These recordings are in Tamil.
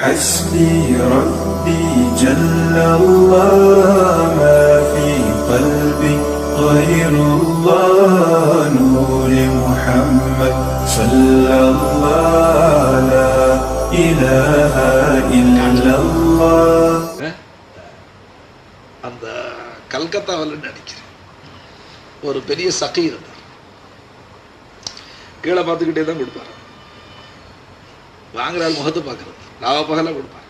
حسبي ربي جل الله ما في قلبي غير الله نور محمد صلى الله لا إله إلا الله அந்த கல்கத்தாவில் நினைக்கிறேன் ஒரு பெரிய சகி இருந்தார் கீழே பார்த்துக்கிட்டே தான் கொடுப்பாரு வாங்குற ஆள் முகத்தை பார்க்கறது லாவ பகலாக கொடுப்பார்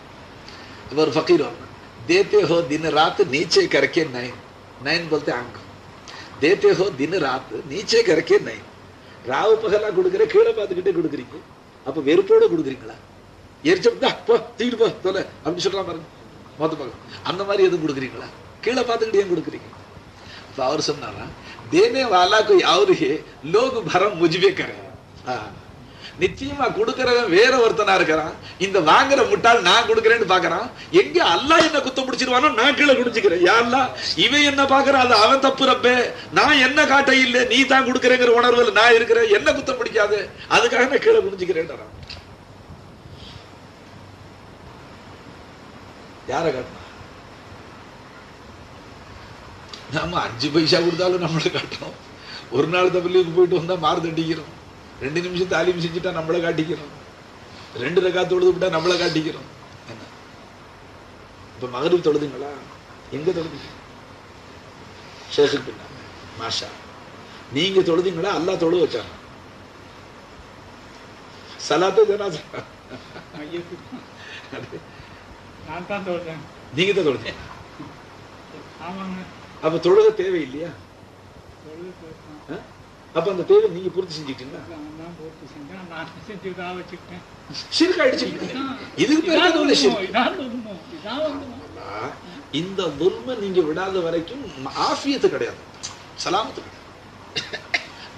அப்போ ஒரு ஃபக்கீர் வந்தார் देते हो दिन रात नीचे करके नैन नैन बोलते आंख देते हो दिन रात नीचे करके नैन ராவு பகலா கொடுக்குற கீழே பார்த்துக்கிட்டே கொடுக்குறீங்க அப்போ வெறுப்போட கொடுக்குறீங்களா எரிச்சா போ தூக்கிட்டு போ தொலை அப்படின்னு சொல்றான் பாருங்க மொத்த பார்க்க அந்த மாதிரி எதுவும் கொடுக்குறீங்களா கீழே பார்த்துக்கிட்டு ஏன் கொடுக்குறீங்க அப்போ அவர் சொன்னாரா தேனே வாலா कोई और है लोग भरम मुझ पे करें ஆ. நிச்சயமா கொடுக்கறவன் வேற ஒருத்தனா இருக்கிறான். இந்த வாங்குற முட்டாள் நான் கொடுக்கறேன்னு பாக்குறான் எங்க அல்லாஹ் என்ன குத்தம் பிடிச்சிருவானோ நான் கீழே குடிச்சுக்கிறேன் யாருலாம் இவன் என்ன பாக்குறான் அது அவன் தப்பு ரப்பே. நான் என்ன காட்ட இல்ல நீ தான் கொடுக்கறேங்கிற உணர்வுல நான் இருக்கிறேன். என்ன குத்தம் பிடிக்காது? அதுக்காக நான் கீழே குடிச்சுக்கிறேன் யார காட்டணும் நம்ம அஞ்சு பைசா கொடுத்தாலும் நம்மளை காட்டுறோம் ஒரு நாள் தப்பிலுக்கு போயிட்டு வந்தா மாறுதட்டிக்கிறோம் ரெண்டு நிமிஷம் தாலிம் செஞ்சுட்டா நம்மளை காட்டிக்கிறோம். ரெண்டு ரகா தொழுது விட்டா நம்மளை காட்டிக்கிறோம். என்ன? இப்ப மகரிப் தொழுதுங்களா? எங்க தொழுது ஷேഖுக்கு பின்னாங்க மாஷா. நீங்க தொழுதீங்களா? அல்லாஹ் தொழு வச்சாங்க சலாத்து ஜனாசா. நான் தான் சொல்றேன் நீங்க தான் தொழுதீங்க. ஆமாங்க. அப்ப தொழுக தேவை அப்ப அந்த தேவை நீங்க பூர்த்தி செஞ்சுட்டீங்களா இதுக்கு பேர் இந்த துல்ம நீங்க விடாத வரைக்கும் ஆஃபியத்து கிடையாது. சலாமத்து கிடையாது.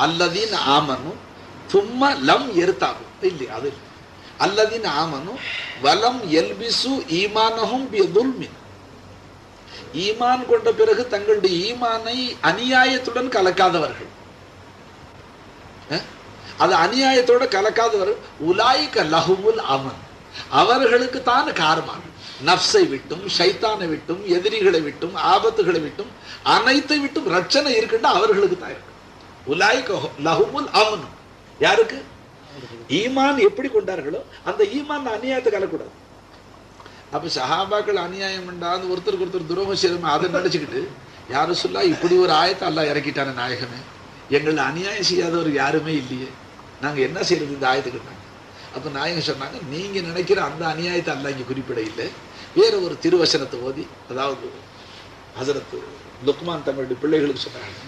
அல்லதீன் ஆமனு தும்ம லம் எருத்தாகும். இல்லை அது இல்லை. அல்லதீன் ஆமனு வலம் எல்பிசு ஈமானஹும் பி துல்மின் ஈமான் கொண்ட பிறகு தங்களுடைய ஈமானை அநியாயத்துடன் கலக்காதவர்கள்? அது அநியாயத்தோட கலக்காதவர் உலாய்க லஹுமுல் அமன் அவர்களுக்கு தான் காரணம். நப்சை விட்டும் ஷைத்தானை விட்டும் எதிரிகளை விட்டும் ஆபத்துகளை விட்டும் அனைத்தை விட்டும் ரட்சணை இருக்குன்னா அவர்களுக்கு தான் இருக்கு. உலாய்க லஹுமுல் அமன் யாருக்கு? ஈமான் எப்படி கொண்டார்களோ அந்த ஈமான் அநியாயத்தை கலக்கூடாது. அப்ப சஹாபாக்கள் அநியாயம் பண்ணாது ஒருத்தருக்கு ஒருத்தர் துரோகம் செய்யணும் அதை நினைச்சுக்கிட்டு யாரும் சொல்லா இப்படி ஒரு ஆயத்தை அல்லாஹ் இறக்கிட்டான நாயகமே. எங்களை அநியாயம் செய்யாதவர் யாருமே இல்லையே. நாங்க என்ன செய்யறது இந்த ஆயத்துக்கிட்டாங்க அப்போ நாயகம் சொன்னாங்க நீங்க நினைக்கிற அந்த அநியாயத்தை அல்ல இங்க குறிப்பிட இல்லை வேற ஒரு திருவசனத்தை ஓதி அதாவது ஹசரத் லுக்மான் தங்களுடைய பிள்ளைகளுக்கு சொன்னாங்க.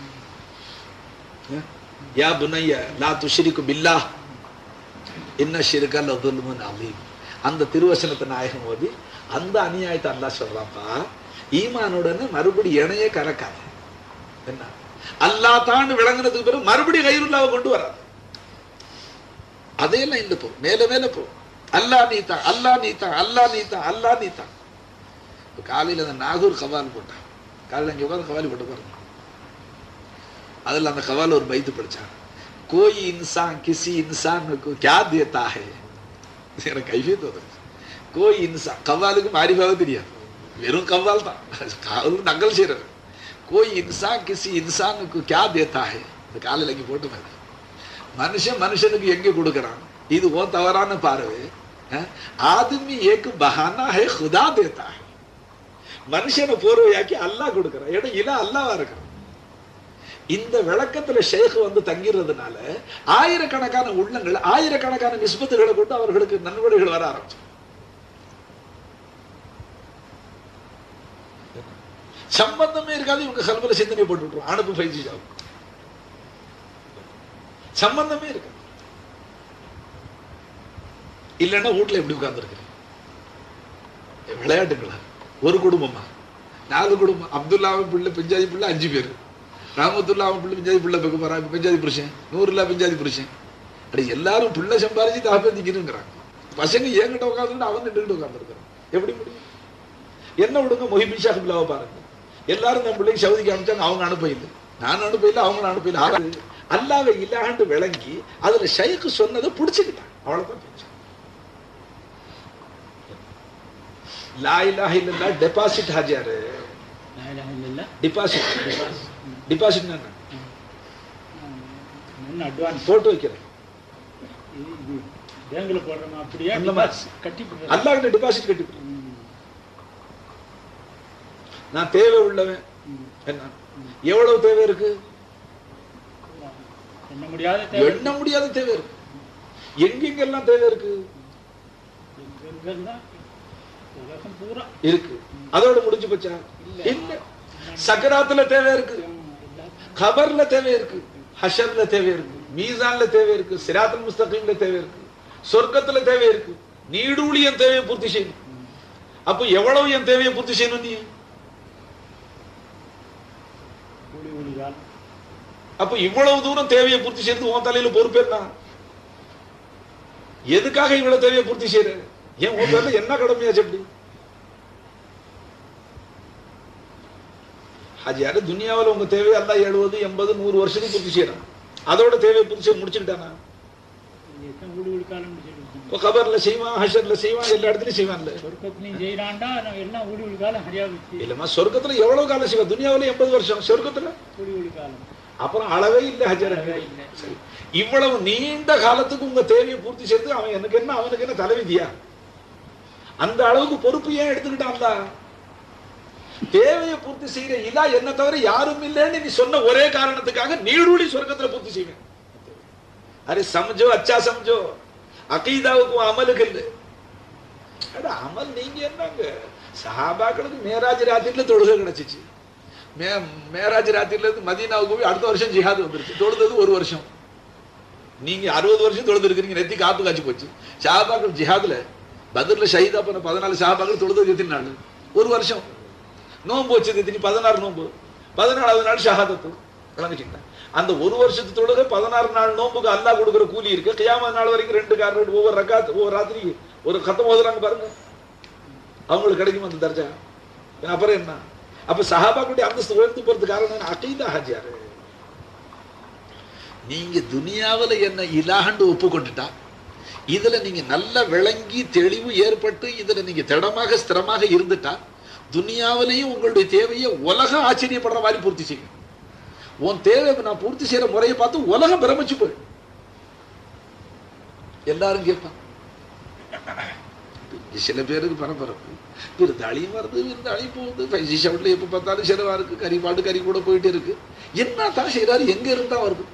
யா புனைய லா துஷிரிக்கு பில்லா என்ன ஷிருக்கல் அதுல்முன் அலீம். அந்த திருவசனத்தை நாயகம் ஓதி அந்த அநியாயத்தை அல்லா சொல்றாப்பா ஈமானுடனே மறுபடி இணைய கறக்காது என்ன? அல்லாஹ் தான் விளங்குனதுக்கு பிறகு மறுபடி கைருல்லாவை கொண்டு வராது அதையெல்லாம் இல்லை போ. மேல மேல போ. அல்லா நீதா அல்லா நீதா அல்லா நீதா அல்லா நீதா இப்ப அந்த நாகூர் கவால் போட்டான். காலையில் அங்கே உட்காந்து கவாலி போட்டு பாருங்க. அதுல அந்த கவால் ஒரு பைத்து படித்தான் கோயி இன்சான் கிசி இன்சான் கியா தேத்தாகே எனக்கு கைஃபியத் தோது கோய் இன்சான். கவ்வாலுக்கு மாறிபாவே தெரியாது. வெறும் கவ்வால் தான். காவல் நக்கல் செய்யறது கோய் இன்சான் கிசி இன்சானுக்கு கியா தேத்தா ஹே? இந்த காலையில் இங்கே போட்டு பாரு. மனுஷன் மனுஷனுக்கு எங்க கொடுக்குறான்? இது ஓ தவறான பார்வை. ஆதமி ஏக்கு பஹானா ஹே ஹுதா தேத்தா மனுஷனை போர்வையாக்கி அல்லா கொடுக்குறான். ஏன்னா இல அல்லாவா இருக்கிறான் இந்த விளக்கத்துல ஷேக் வந்து தங்கிறதுனால ஆயிரக்கணக்கான உள்ளங்கள் ஆயிரக்கணக்கான நிஸ்பத்துகளை கொண்டு அவர்களுக்கு நன்கொடைகள் வர ஆரம்பிச்சு. சம்பந்தமே இருக்காது இவங்க கல்வல சிந்தனை போட்டு விட்டுருவோம் அனுப்பு பயிற்சி ஜாவுக்கு சம்பந்தமே இருக்கு. இல்லைன்னா வீட்டில் எப்படி உட்கார்ந்துருக்கு விளையாட்டுங்களா ஒரு குடும்பமா? நாலு குடும்பம். அப்துல்லாவின் பிள்ளை பெஞ்சாதி பிள்ளை அஞ்சு பேர். ராமத்துல்லாவின் பிள்ளை பெஞ்சாதி பிள்ளை பக்கம் போறான் பெஞ்சாதி புருஷன். நூறுலா பெஞ்சாதி புருஷன். அப்படி எல்லாரும் பிள்ளை சம்பாரிச்சு தாப்பந்திக்கணுங்கிறாங்க பசங்க என்கிட்ட உட்காந்துட்டு அவன் நின்றுட்டு உட்காந்துருக்கிறான் எப்படி முடியும்? என்ன விடுங்க? மொஹிபின் ஷாஹிப்லாவை பாருங்க. எல்லாரும் நம்ம பிள்ளைக்கு சவுதிக்கு அனுப்பிச்சாங்க அவங்க அனுப்ப இல்லை. நான் அனுப்ப இல்லை அவங்க அனுப்ப இல்லை. ஆனா, அல்லாவை இல்லாண்டு விளங்கி அதுல ஷைக்கு சொன்னதை பிடிச்சுக்கிட்டான். அவ்வளவுதான் பேச்சு லா இலாஹ இல்லல்லா டெபாசிட் ஹாஜியாரு டிபாசிட் டிபாசிட் போட்டு வைக்கிறேன். பேங்க்ல போடுறோமா அப்படியே கட்டி. அல்லாஹ்கிட்ட டிபாசிட் கட்டி. நான் தேவை உள்ளவன். என்ன? எவ்வளவு தேவை இருக்கு? எண்ண முடியாத? தேவை இருக்கு. எங்கெங்கெல்லாம் தேவை இருக்கு? இருக்கு. அதோட முடிஞ்சு போச்சா? இல்ல. சக்கராத்துல தேவை இருக்கு. கபர்ல தேவை இருக்கு. ஹஷர்ல தேவை இருக்கு. மீசான்ல தேவை இருக்கு. சிராத்துல் முஸ்தகீம்ல தேவை இருக்கு. சொர்க்கத்துல தேவை இருக்கு. நீடூழி என் தேவையை பூர்த்தி செய்யணும். அப்ப எவ்வளவு என் தேவையை பூர்த்தி செய்யணும் நீ கூலி கூலி காலம் அப்ப இவ்வளவு தூரம் தேவையை பூர்த்தி செய்யறது உன் தலையில பொறுப்பு என்ன எதுக்காக இவ்வளவு தேவையை பூர்த்தி செய்யற? ஏன் உன் பேர்ல என்ன கடமையாச்சு அப்படி? ஹாஜியாரு துனியாவில் உங்க தேவையை எல்லாம் எழுபது எண்பது நூறு வருஷத்துக்கு பூர்த்தி செய்யறான். அதோட தேவையை பூர்த்தி செய்ய முடிச்சுக்கிட்டானா? கபர்ல செய்வான் ஹஷர்ல செய்வான் எல்லா இடத்துலயும் செய்வான்ல. இல்லம்மா சொர்க்கத்துல எவ்வளவு காலம் செய்வான்? துனியாவுல எண்பது வருஷம் சொர்க்கத்துல? அப்புறம் அளவே இல்லை ஹஜர் அளவே இல்லை. சரி. இவ்வளவு நீண்ட காலத்துக்கு உங்க தேவையை பூர்த்தி செய்து அவன் எனக்கு என்ன அவனுக்கு என்ன தலைவிதியா? அந்த அளவுக்கு பொறுப்பு ஏன் எடுத்துக்கிட்டான்ல தேவையை பூர்த்தி செய்யற இல்லா என்ன தவிர யாரும் இல்லைன்னு நீ சொன்ன ஒரே காரணத்துக்காக நீடூழி சொர்க்கத்துல பூர்த்தி செய்வேன். அரே சமஜோ அச்சா சமஜோ. அகீதாவுக்கும் அமலுக்கு இல்லை. அட அமல் நீங்க என்னங்க? சஹாபாக்களுக்கு மேராஜ் ராத்திரில தொழுகை கிடைச்சிச்சு. மே மேராஜ் ராத்திரிலேருந்து மதீனாவுக்கு போய் அடுத்த வருஷம் ஜிஹாத் வந்துருச்சு. தொழுதது ஒரு வருஷம். நீங்கள் அறுபது வருஷம் தொழுது இருக்கிறீங்க நெத்தி காப்பு காய்ச்சி போச்சு. ஷாபாக்கள் ஜிஹாதில் பத்ரில் ஷஹீதா பண்ண பதினாலு ஷாபாக்கள் தொழுது எத்தனை நாள் ஒரு வருஷம். நோன்பு வச்சது எத்தனை பதினாறு நோன்பு. பதினாலாவது நாள் ஷஹாதத்து. விளங்கிட்டீங்களா அந்த ஒரு வருஷத்து தொழுது பதினாறு நாள் நோன்புக்கு அல்லா கொடுக்குற கூலி இருக்கு. கியாம நாள் வரைக்கும் ரெண்டு கார் ரெண்டு ஒவ்வொரு ரக்காத் ஒவ்வொரு ராத்திரி ஒரு கத்தம் ஓதுறாங்க பாருங்க. அவங்களுக்கு கிடைக்கும் அந்த தர்ஜா? அப்புறம் என்ன? அப்ப சஹாபாக்குடைய அந்தஸ்து உயர்ந்து போறது காரணம் என்ன? அகீதா ஹாஜியாரு. நீங்க துனியாவில் என்ன இலாகண்டு ஒப்புக்கொண்டுட்டா? இதுல நீங்க நல்லா விளங்கி தெளிவு ஏற்பட்டு இதுல நீங்க திடமாக ஸ்திரமாக இருந்துட்டா துனியாவிலையும் உங்களுடைய தேவையை உலகம் ஆச்சரியப்படுற மாதிரி பூர்த்தி செய்யும். உன் தேவை நான் பூர்த்தி செய்யற முறையை பார்த்து உலகம் பிரமிச்சு போய் எல்லாரும் கேட்பான் சில பேருக்கு பரபரப்பு. விருந்தாளியும் வருது விருந்தாளியும் போகுது. பைசி ஷவுட்ல எப்போ பார்த்தாலும் செலவா இருக்கு. கறி பாட்டு கறி கூட போயிட்டு இருக்கு. என்ன தான் செய்யறாரு எங்க இருந்தால் வருது?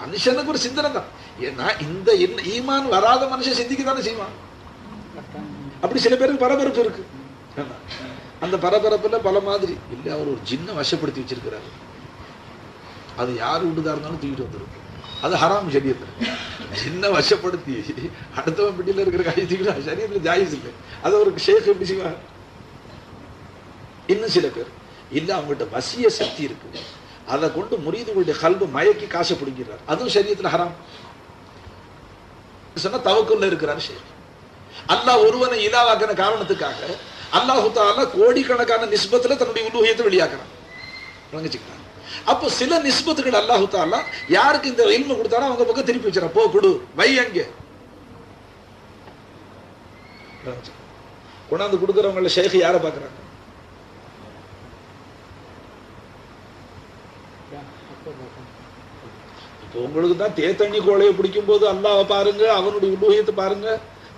மனுஷனுக்கு ஒரு சிந்தனை தான். ஏன்னா இந்த என்ன ஈமான் வராத மனுஷன் சிந்திக்க தானே செய்வான். அப்படி சில பேருக்கு பரபரப்பு இருக்கு. அந்த பரபரப்புல பல மாதிரி. இல்லை அவர் ஒரு ஜின்ன வசப்படுத்தி வச்சிருக்கிறாரு. அது யார் விட்டுதா இருந்தாலும் தூக்கிட்டு வந்துருக்கு அது ஹராம் சரியத்தில் ஜின்ன வசப்படுத்தி. அடுத்தவன் பிடியில் இருக்கிற கை சரீரத்தில் ஜாயிஸ் இல்லை. அது ஒரு ஷேக் எப்படி செய்வார்? இன்னும் சில பேர். இல்ல அவங்ககிட்ட வசிய சக்தி இருக்கு. அதை கொண்டு முறியதுகளுடைய கல்வி மயக்கி காசை பிடிக்கிறார் அதுவும் சரீரத்தில் ஹராம். சொன்னா தவக்குள்ள இருக்கிறார் ஷேக். அல்லாஹ் ஒருவனை இலாவாக்கின காரணத்துக்காக அல்லாஹு தாலா கோடிக்கணக்கான நிஸ்பத்துல தன்னுடைய உலூகியத்தை வெளியாக்குறான். விளங்கிச்சுக்கிறான் அப்போ சில நிஸ்பத்துகள் அல்லாஹு தாலா யாருக்கு இந்த இல்மு கொடுத்தாலும் அவங்க பக்கம் திருப்பி வச்சிடறான். போ கொடு. வை அங்கே. கொண்டாந்து கொடுக்குறவங்கள ஷேக் யாரை பார்க்குறாங்க? இப்போ உங்களுக்கு தான் தேத்தண்ணி கோழையை பிடிக்கும் போது அல்லாஹ் பாருங்க அவனுடைய உலோகியத்தை பாருங்க.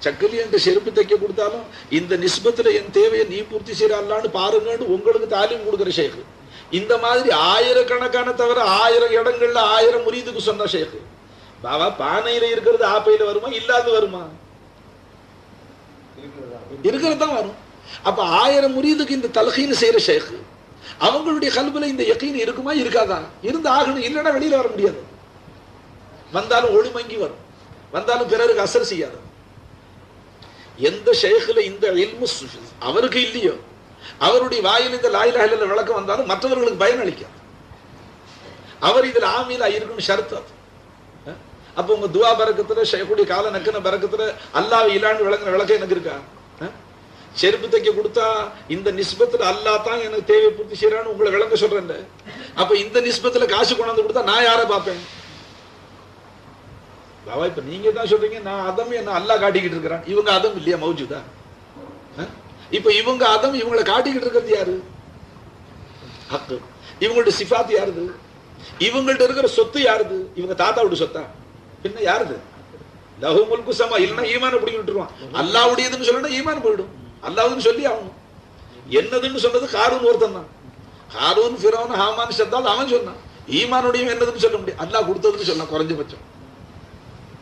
சக்கலி என்ற செருப்பு தைக்க கொடுத்தாலும் இந்த நிஸ்பத்துல என் தேவையை நீ பூர்த்தி செய்யற அல்லான்னு பாருங்கன்னு உங்களுக்கு தாலீம் கொடுக்குற ஷேக்கு இந்த மாதிரி ஆயிரக்கணக்கான தவிர ஆயிரம் இடங்கள்ல ஆயிரம் முறியதுக்கு சொன்ன ஷேக்கு பாபா பானையில இருக்கிறது ஆப்பையில வருமா? இல்லாது வருமா? இருக்கிறது தான் வரும். அப்ப ஆயிரம் முறியதுக்கு இந்த தலகைன்னு செய்யற ஷேக்கு அவங்களுடைய கல்வில இந்த யக்கீன் இருக்குமா இருக்காதா? இருந்து ஆகணும். இல்லைன்னா வெளியில வர முடியாது. வந்தாலும் ஒளிமங்கி வரும். வந்தாலும் பிறருக்கு அசர் செய்யாது. எந்த ஷேഖിல இந்த இல்மு அவருக்கு இல்லையோ? அவருடைய வாயில் இந்த லாயிலா விளக்கம் வந்தாலும் மற்றவர்களுக்கு பயன் அளிக்காது. அவர் இதுல ஆமீலா இருக்கணும் ஷர்த் அது. அப்போ உங்க துவா பறக்கத்துல ஷேகுடி கால நக்கின பறக்கத்துல அல்லாஹ் இலான்னு விளங்குற விளக்கம் எனக்கு இருக்கா? செருப்பு தைக்க கொடுத்தா இந்த நிஸ்பத்துல அல்லாஹ் தான் எனக்கு தேவை பூர்த்தி செய்யறான்னு உங்களை விளங்க சொல்றேன் அப்ப இந்த நிஸ்பத்துல காசு கொண்டாந்து கொடுத்தா நான் யாரை பார்ப்பேன்? பாபா இப்ப நீங்க தான் சொல்றீங்க நான் அதம் என்ன அல்லாஹ் காட்டிக்கிட்டு இருக்கிறான். இவங்க அதம் இல்லையா மௌஜூதா? இப்ப இவங்க அதம் இவங்களை காட்டிக்கிட்டு இருக்கிறது யாரு? ஹக்கு. இவங்கள்ட்ட சிஃபாத் யாருது? இவங்கள்ட்ட இருக்கிற சொத்து யாருது? இவங்க தாத்தாவோட சொத்தா? பின்ன யாருது? லஹு முல்கு சமா இல்லைன்னா ஈமான பிடிக்க விட்டுருவான். அல்லாவுடையதுன்னு சொல்லணும் ஈமான் போயிடும். அல்லாவுன்னு சொல்லி ஆகணும். என்னதுன்னு சொன்னது காரூன் ஒருத்தன் தான். காரூன் ஃபிரோன் ஹாமான் சத்தால் அவன் சொன்னான். ஈமானுடையும் என்னதுன்னு சொல்ல முடியும் அல்லாஹ் கொடுத்ததுன்னு சொல்லலாம் குறைஞ்சபட்சம்.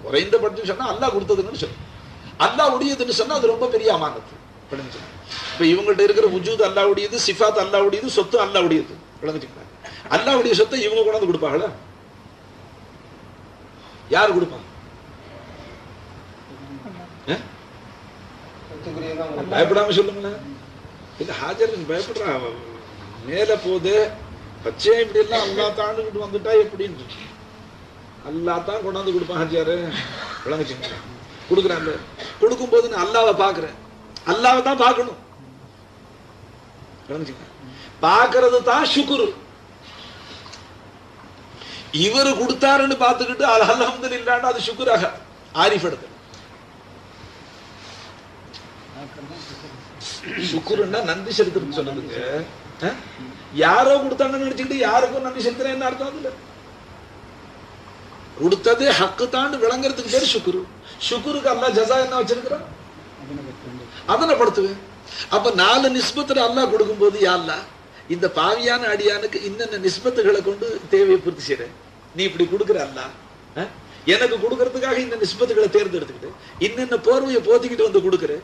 குறைந்தபட்சம் சொன்னா அல்லாஹ் கொடுத்ததுன்னு சொல்லலாம் அல்லாஹ் உடையதுன்னு சொன்னா அது ரொம்ப பெரிய அமானத்து. விளங்குச்சுங்களா? இப்ப இவங்கள்ட்ட இருக்கிற உஜூத் அல்லாஹ் சிஃபாத் அல்லாவுடையது சொத்து அல்லாவுடையது. உடையது அல்லாவுடைய அல்லாஹ் உடைய சொத்தை இவங்க கொண்டாந்து கொடுப்பாங்களா? யார் கொடுப்பாங்க? பயப்படாம சொல்லுங்களேன். இல்ல ஹாஜர் பயப்படுறா. அவ மேல போது பச்சை இப்படி எல்லாம் அல்லா தாண்டுகிட்டு வந்துட்டா எப்படின்னு அல்லா தான் கொண்டாந்து கொடுப்பான் ஹாஜியாரு. விளங்குச்சுங்க கொடுக்குறாங்க. கொடுக்கும் போது நான் அல்லாவை பாக்குறேன் அல்லாவை தான் பார்க்கணும். பார்க்கறது பாக்குறது தான் சுக்குரு இவரு கொடுத்தாருன்னு பார்த்துக்கிட்டு அல்ஹம்து இல்லாண்டு அது சுக்குராக ஆரிஃப் இடத்துல சுக்குருன்னா நன்றி செலுத்துறது சொன்னதுங்க யாரோ கொடுத்தாங்கன்னு நினைச்சுக்கிட்டு யாருக்கும் நன்றி செலுத்துறேன் என்ன அர்த்தம் இல்லை கொடுத்தது ஹக்கு தாண்டு விளங்குறதுக்கு பேர் சுக்குரு சுக்குருக்கு அல்லா ஜஸா என்ன வச்சிருக்கிறான்? அதனை படுத்துவேன் அப்ப நாலு நிஸ்பத்துல அல்லாஹ் கொடுக்கும்போது யா அல்லாஹ் இந்த பாவியான அடியானுக்கு இன்னென்ன நிஸ்பத்துகளை கொண்டு தேவையை பூர்த்தி செய்றேன் நீ இப்படி கொடுக்குற அல்லாஹ் எனக்கு கொடுக்கறதுக்காக இந்த நிஸ்பத்துகளை தேர்ந்தெடுத்துக்கிட்டு இன்னென்ன போர்வையை போத்திக்கிட்டு வந்து கொடுக்குற?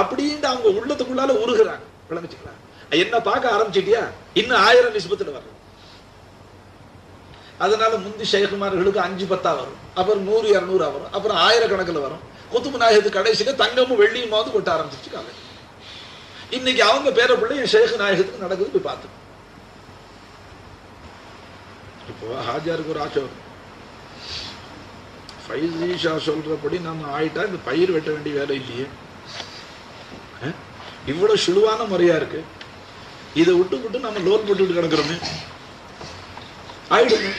அப்படின்னு அவங்க உள்ளத்துக்குள்ளால உருகுறாங்க. விளங்குச்சுங்களா? என்ன பார்க்க ஆரம்பிச்சிட்டியா? இன்னும் ஆயிரம் நிஸ்பத்துல வரும் அதனால முந்தி ஷேகுமார்களுக்கு அஞ்சு பத்தா வரும். அப்புறம் நூறு இரநூறா வரும். அப்புறம் ஆயிரக்கணக்கில் வரும். குத்துபு நாயகத்து கடைசியில தங்கமும் வெள்ளியுமாவது கொட்ட ஆரம்பிச்சிச்சு காலை இன்னைக்கு அவங்க பேர பிள்ளை என் நாயகத்துக்கு நடக்குது போய் பார்த்து. இப்போ ஹாஜாருக்கு ஒரு ஆசை வரும். சொல்றபடி நம்ம ஆயிட்டா இந்த பயிர் வெட்ட வேண்டிய வேலை இல்லையே? இவ்வளவு சுழுவான முறையா இருக்கு. இதை விட்டு விட்டு நம்ம லோன் போட்டுட்டு கிடக்குறோமே. ஆயிடுங்க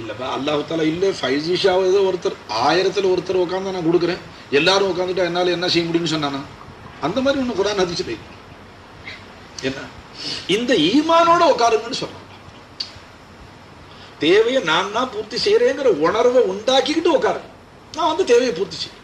இல்லப்பா அல்லாஹ் தாலா ஃபைவ் ஃபைசி ஏதோ ஒருத்தர் ஆயிரத்துல ஒருத்தர் உட்காந்து நான் கொடுக்குறேன். எல்லாரும் உட்காந்துட்டு என்னால என்ன செய்ய முடியும்னு சொன்னானா? அந்த மாதிரி ஒன்று குரான் அதிச்சு என்ன? இந்த ஈமானோட உட்காருங்கன்னு சொல்றாங்க தேவையை நான் தான் பூர்த்தி செய்யறேங்கிற உணர்வை உண்டாக்கிக்கிட்டு உட்காரு நான் வந்து தேவையை பூர்த்தி செய்யும்